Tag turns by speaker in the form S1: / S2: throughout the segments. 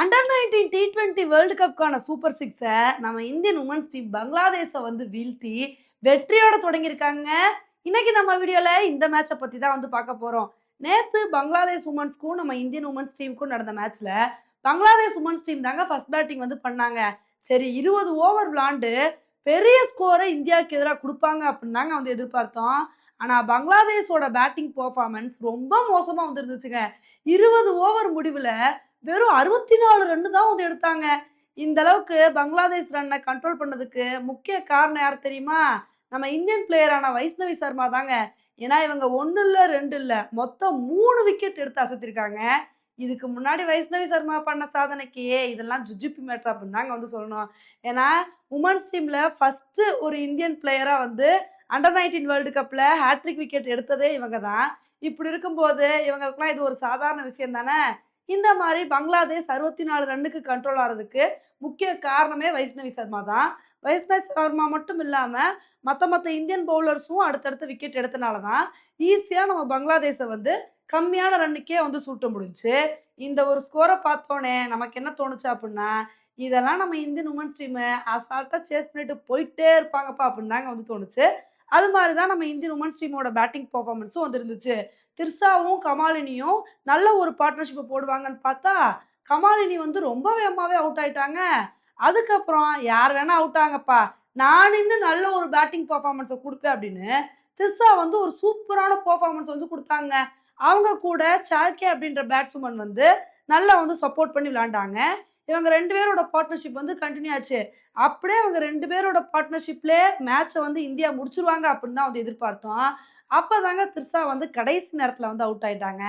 S1: Under nineteen T twenty world கப்க்கான super சிக்ஸை நம்ம Indian women's team பங்களாதேஷை வந்து வீழ்த்தி வெற்றியோட தொடங்கியிருக்காங்க. இன்னைக்கு நம்ம வீடியோவில் இந்த மேட்சை பற்றி தான் வந்து பார்க்க போகிறோம் நேற்று பங்களாதேஷ் உமன்ஸ்க்கும் நம்ம இந்தியன் உமன்ஸ் டீமுக்கும் நடந்த மேட்ச்சில் பங்களாதேஷ் உமன்ஸ் டீம் தாங்க ஃபர்ஸ்ட் பேட்டிங் வந்து பண்ணாங்க. சரி இருபது ஓவர் விளாண்டு பெரிய ஸ்கோரை இந்தியாவுக்கு எதிராக கொடுப்பாங்க அப்படின்னு தாங்க வந்து எதிர்பார்த்தோம். ஆனால் பங்களாதேஷோட பேட்டிங் பர்ஃபார்மன்ஸ் ரொம்ப மோசமாக வந்துருந்துச்சுங்க இருபது ஓவர் முடிவில் வெறும் அறுபத்தி நாலு ரன்னு தான் வந்து எடுத்தாங்க. இந்த அளவுக்கு பங்களாதேஷ் ரன்னை கண்ட்ரோல் பண்ணதுக்கு முக்கிய காரணம் யார் தெரியுமா? நம்ம இந்தியன் பிளேயரான வைஷ்ணவி சர்மா தாங்க. ஏன்னா இவங்க ஒன்று இல்லை ரெண்டு இல்லை. மொத்தம் மூணு விக்கெட் எடுத்து அசத்திருக்காங்க. இதுக்கு முன்னாடி வைஷ்ணவி சர்மா பண்ண சாதனைக்கு இதெல்லாம் ஜுஜிபி மேட்ரு அப்படின்னு தாங்க வந்து சொல்லணும். ஏன்னா உமன்ஸ் டீமில் ஃபஸ்ட்டு ஒரு இந்தியன் பிளேயராக வந்து அண்டர் நைன்டீன் வேர்ல்டு கப்பில் ஹேட்ரிக் விக்கெட் எடுத்ததே இவங்க தான். இப்படி இருக்கும்போது இவங்களுக்குலாம் இது ஒரு சாதாரண விஷயம் தானே? இந்த மாதிரி பங்களாதேஷ் அறுபத்தி நாலு ரன்னுக்கு கண்ட்ரோல் ஆகிறதுக்கு முக்கிய காரணமே வைஷ்ணவி சர்மா தான். வைஷ்ணவி சர்மா மட்டும் இல்லாமல் மற்ற மற்ற இந்தியன் பவுலர்ஸும் அடுத்தடுத்து விக்கெட் எடுத்தனால தான் ஈஸியாக நம்ம பங்களாதேஷை வந்து கம்மியான ரன்னுக்கே வந்து சூட்ட முடிஞ்சுச்சு இந்த ஒரு ஸ்கோரை பார்த்தோன்னே நமக்கு என்ன தோணுச்சு அப்படின்னா இதெல்லாம் நம்ம இந்தியன் உமன்ஸ் டீமு அசால்ட்டாக சேஸ் பண்ணிட்டு போயிட்டே இருப்பாங்கப்பா அப்படின்னு தாங்க வந்து தோணுச்சு. அது மாதிரி தான் நம்ம இந்தியன் உமன்ஸ் டீமோட பேட்டிங் பர்ஃபார்மன்ஸும் வந்து இருந்துச்சு திர்சாவும் கமாலினியும் நல்ல ஒரு பார்ட்னர்ஷிப்பை போடுவாங்கன்னு பார்த்தா கமாலினி வந்து ரொம்ப வேகமாகவே அவுட் ஆயிட்டாங்க. அதுக்கப்புறம் யார் வேணா அவுட் ஆங்கப்பா. நான் இன்னும் நல்ல ஒரு பேட்டிங் பர்ஃபார்மன்ஸை கொடுப்பேன் அப்படின்னு திர்சா வந்து ஒரு சூப்பரான பர்ஃபார்மன்ஸ் வந்து கொடுத்தாங்க. அவங்க கூட சால்கே அப்படின்ற பேட்ஸ்மேன் வந்து நல்லா வந்து சப்போர்ட் பண்ணி விளாண்டாங்க இவங்க ரெண்டு பேரோட பார்ட்னர்ஷிப் வந்து கண்டினியூ ஆச்சு. அப்படியே அவங்க ரெண்டு பேரோட பார்ட்னர்ஷிப்லேயே மேட்சை வந்து இந்தியா முடிச்சிருவாங்க அப்படின்னு தான் வந்து எதிர்பார்த்தோம். அப்போ தாங்க திர்சா வந்து கடைசி நேரத்தில் வந்து அவுட் ஆயிட்டாங்க.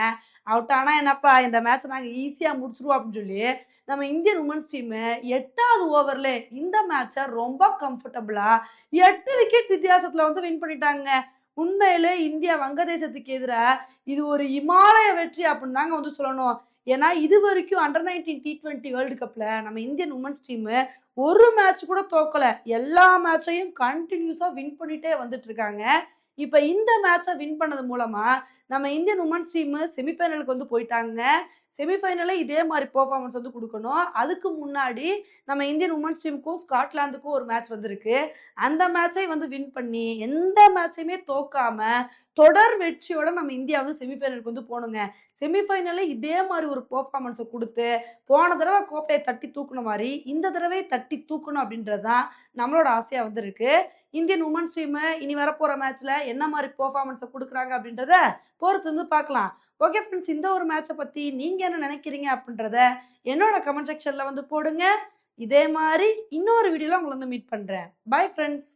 S1: அவுட் ஆனால் என்னப்பா இந்த மேட்சை நாங்கள் ஈஸியாக முடிச்சிருவோம் அப்படின்னு சொல்லி நம்ம இந்தியன் உமன்ஸ் டீமு எட்டாவது ஓவரில் இந்த மேட்சை ரொம்ப கம்ஃபர்டபுளாக எட்டு விக்கெட் வித்தியாசத்தில் வந்து வின் பண்ணிட்டாங்க. உண்மையிலே இந்தியா வங்கதேசத்துக்கு எதிராக இது ஒரு இமாலய வெற்றி அப்படின்னு தாங்க வந்து சொல்லணும். ஏன்னா இது வரைக்கும் under nineteen T twenty world கப்பில் நம்ம இந்தியன் உமன்ஸ் டீமு ஒரு மேட்ச் கூட தோக்கலை. எல்லா மேட்சையும் கண்டினியூஸாக வின் பண்ணிட்டே வந்துட்டு இருக்காங்க. இப்போ இந்த மேட்சை வின் பண்ணது மூலமாக நம்ம இந்தியன் உமன்ஸ் டீமு செமிஃபைனலுக்கு வந்து போயிட்டாங்க. செமிஃபைனலே இதே மாதிரி பெர்ஃபார்மன்ஸ் வந்து கொடுக்கணும். அதுக்கு முன்னாடி நம்ம இந்தியன் உமன்ஸ் டீமுக்கும் ஸ்காட்லாந்துக்கும் ஒரு மேட்ச் வந்திருக்கு. அந்த மேட்சை வந்து வின் பண்ணி எந்த மேட்சையுமே தோக்காம தொடர் வெற்றியோட நம்ம இந்தியா வந்து செமிஃபைனலுக்கு வந்து போகணுங்க செமிஃபைனலில் இதே மாதிரி ஒரு பர்ஃபார்மன்ஸை கொடுத்து போன தடவை கோப்பையை தட்டி தூக்குன மாதிரி இந்த தடவை தட்டி தூக்கணும் அப்படின்றது தான் நம்மளோட ஆசையாக வந்து இந்தியன் உமன்ஸ் டீமு இனி வரப்போகிற மேட்ச்சில் என்ன மாதிரி பர்ஃபார்மன்ஸை கொடுக்குறாங்க அப்படின்றத பொறுத்து வந்து பார்க்கலாம். ஓகே ஃப்ரெண்ட்ஸ் இந்த ஒரு மேட்சை பற்றி நீங்கள் என்ன நினைக்கிறீங்க அப்படின்றத என்னோட கமெண்ட் செக்ஷனில் வந்து போடுங்க. இதே மாதிரி இன்னொரு வீடியோவில் உங்களை வந்து மீட் பண்ணுறேன் பை ஃப்ரெண்ட்ஸ்